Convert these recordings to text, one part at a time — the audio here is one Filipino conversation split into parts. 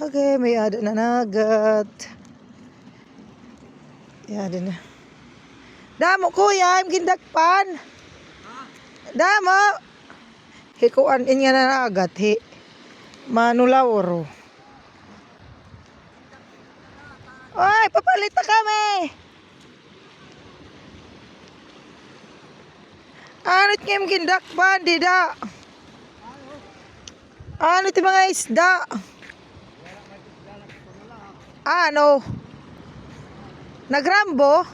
Okay, may ada na nagat. Ada na. Damo kuya, im gindakpan. Damo. Hikuan inya na nagat hi. Manulawro. Ay, papalita kami. Ano yung gindakpan, dida? Ano ti mga isda? Ano? Nagrambo?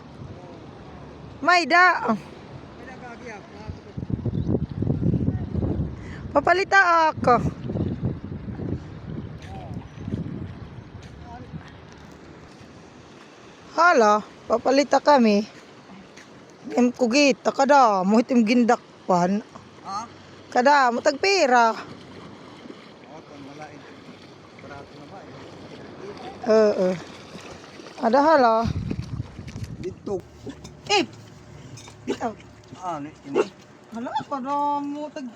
May da. Papalita ako. Hala, papalita kami. Im kugita kada mo itim gindakpan. Ha? Kada mo tagpira. Oo, kung malain. Barato na ba eh. Oo. Ada hala. Dito. Eh. Bitaw. Ah, ni- ini. Hala, kada mo tag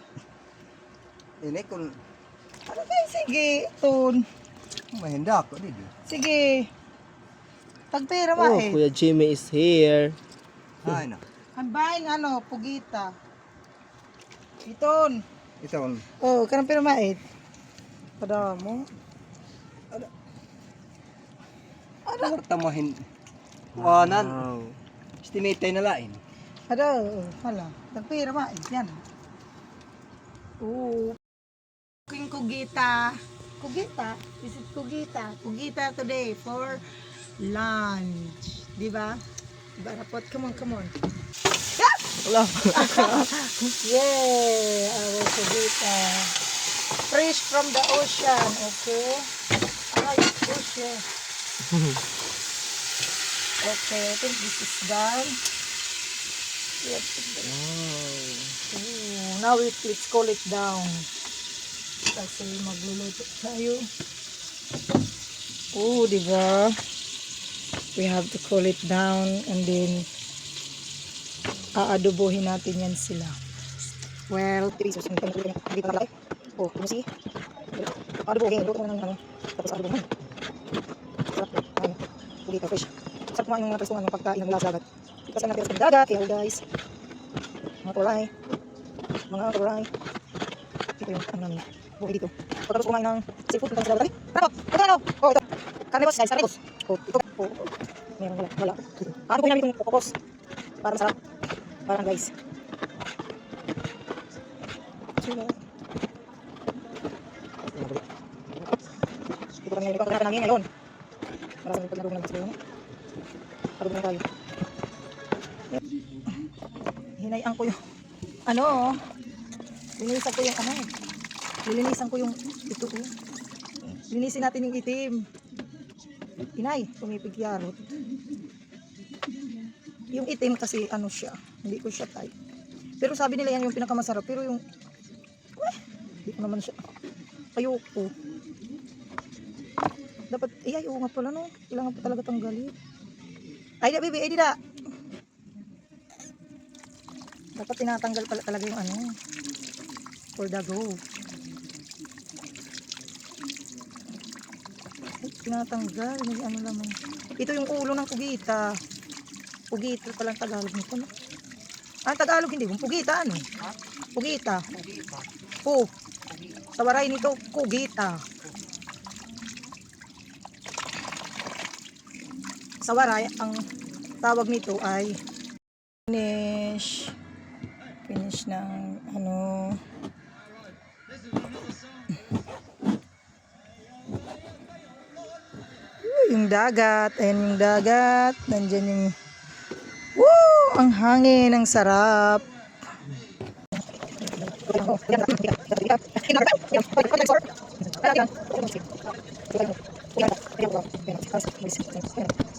Ini kung Ano ba sige, tun. mahinda ko dito. Sige. Tagpira ba Oh, eh. Kuya Jimmy is here. Ay na. I'm buying ano, pugita. Iton. Ito ang Oh, kanang pira mait. Kada mo. Ano tamahin. Kuanan. Wow. Estimate na lain. Ada, hala. Tagpira mait. Yan. Oo. Cooking kugita. Kugita. Is kugita. Kugita today for lunch. Di ba? Diba, rapot? Come on, come on. Wala. Yay! Our kugita. Fresh from the ocean, okay? Ay, ocean. Okay, I think this is done. Yep. Ooh, now it, let's cool it down. Kasi magluluto tayo. Oh, di ba? We have to cool it down and then aadobohin natin yan sila. Well, three reasons. Hindi pa hindi pa malaki. Oh. Luto mo ng ano. Tapos aadobohin. Sarap. Ka fresh. Sarap kumain ng mga presungan ng pagkain ng dagat. Kasi natin sa dagat. Kaya guys. Mga kulay. Mga kulay. Ito yung ano namin. Buhay dito. Pagkatapos kumain ng seafood, punta sa dagat. Ano? Ito ano? Oh, ito. Carnivores guys, carnivores. Oh, ito. Oh. Meron wala. Wala. Ano po namin itong kokos? Para masarap. Parang guys. Sila. Ito kami ngayon. Ito namin ngayon. Maraming paglarugan ng gusto. Pagod na tayo. Hinayaan ko yung ano oh. Linisan ko yung ano. Lilinisan ko yung ito oh. Linisin natin yung itim. Inay, pumipigyarot. Yung itim kasi ano siya, hindi ko siya type. Pero sabi nila yan yung pinakamasarap. Pero yung, eh, hindi ko naman siya. Ayoko. Dapat, eh, ay, oo nga pala no. Kailangan pa talaga tanggalin. Ay, da, baby, ay, da. Dapat tinatanggal pala talaga yung ano. For the go. Ay, tinatanggal. May ano naman. Ito yung ulo ng pugita. Pugita palang Tagalog nito. No? Ah, Tagalog hindi. Pugita ano? Pugita. Po. Sa waray nito, kugita. sa waray, ang tawag nito ay finish. Finish ng ano. Yung dagat. Ayan yung dagat. Nandyan yung Woo! Ang hangin. Ang sarap. Thank you.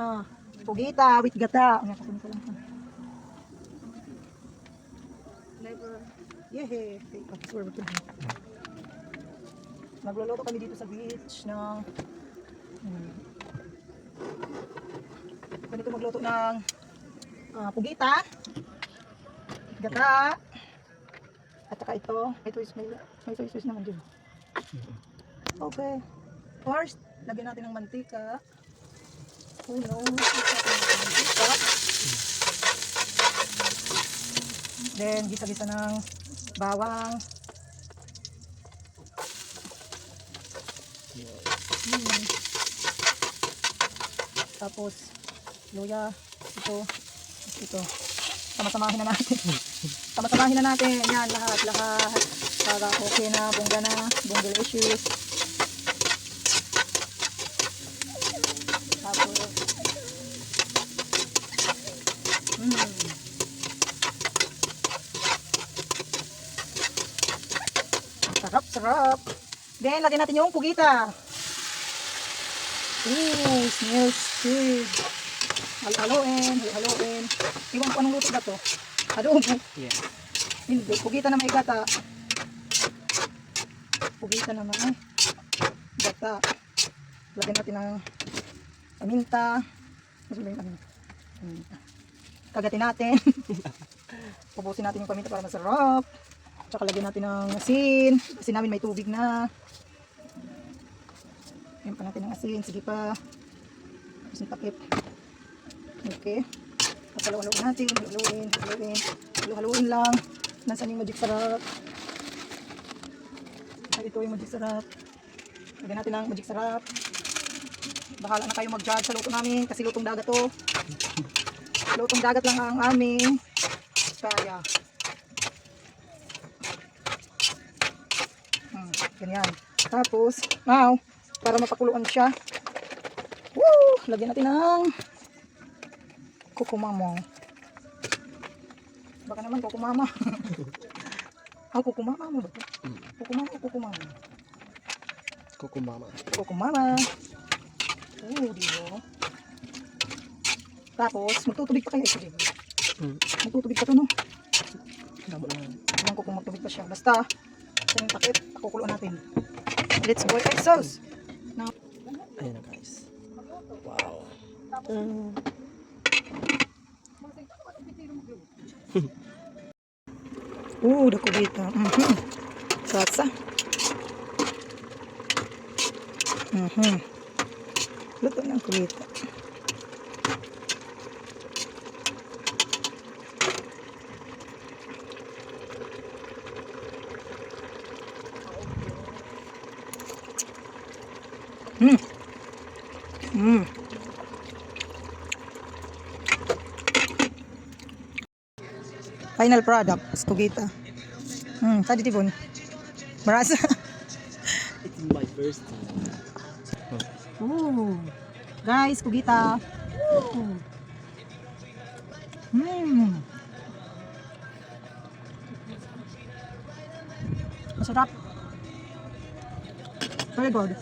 Ah. Pugita with gata. Ano ko lang. Yehe. Nagluluto kami dito sa beach ng hmm. Ganito magluto ng ah, pugita, gata, at saka ito. Ito is may, may soy sauce naman din. Okay. First, lagyan natin ng mantika. Uno, lagyan natin ng mantika. Then, gisa-gisa ng bawang. Hmm. Tapos, luya, ito, ito. Sama-samahin na natin. Sama-samahin na natin. Yan, lahat, lahat. Para okay na, bongga na, bongalicious. Tapos, hmm. Sarap. Then, lagyan natin yung pugita. Ooh, smells good. Halo-haloin, halo-haloin. Iwan ko anong luto na to. Adobo. Yeah. Hindi, pugita na may gata. Pugita na may gata. Lagyan natin ng paminta. Mas ba yung? Paminta. Kagatin natin. Pupusin natin yung paminta para masarap. Tsaka lagyan natin ng asin. Asin namin may tubig na. Lagyan pa natin ng asin. Sige pa. Yung takip. Okay. Tapos halo-haloin natin. Halo-haloin. Halo-haloin. Halo-haloin lang. Nasaan yung magic sarap? Ay, ito yung magic sarap. Lagyan natin ng magic sarap. Bahala na kayo mag-judge sa luto namin kasi lutong dagat to. Lutong dagat lang ang aming kaya. Ganyan. Tapos, now, para mapakuluan siya, woo, lagyan natin ng kukumamo. Baka naman kukumama. Ah, kukumama mo ba? ito? Kukumama, kukumama. Kukumama. Kukumama. Oo, di ba? Tapos, magtutubig pa kayo ito, di ba? Hmm. Magtutubig pa to, no? Alam ko kung magtubig pa siya. Basta, sa yung takip, pakukuluan natin. Let's boil egg sauce. Now, Ayan na guys. Wow. Ooh, dako dito. Mhm. Salsa. Mhm. Luto ng kulita. Mm. Mm. Final product, spaghetti. Hmm, tadi tibon. Marasa. It's my first time. Ooh. Guys, kugita. Ooh. Hmm. Masarap. Very good.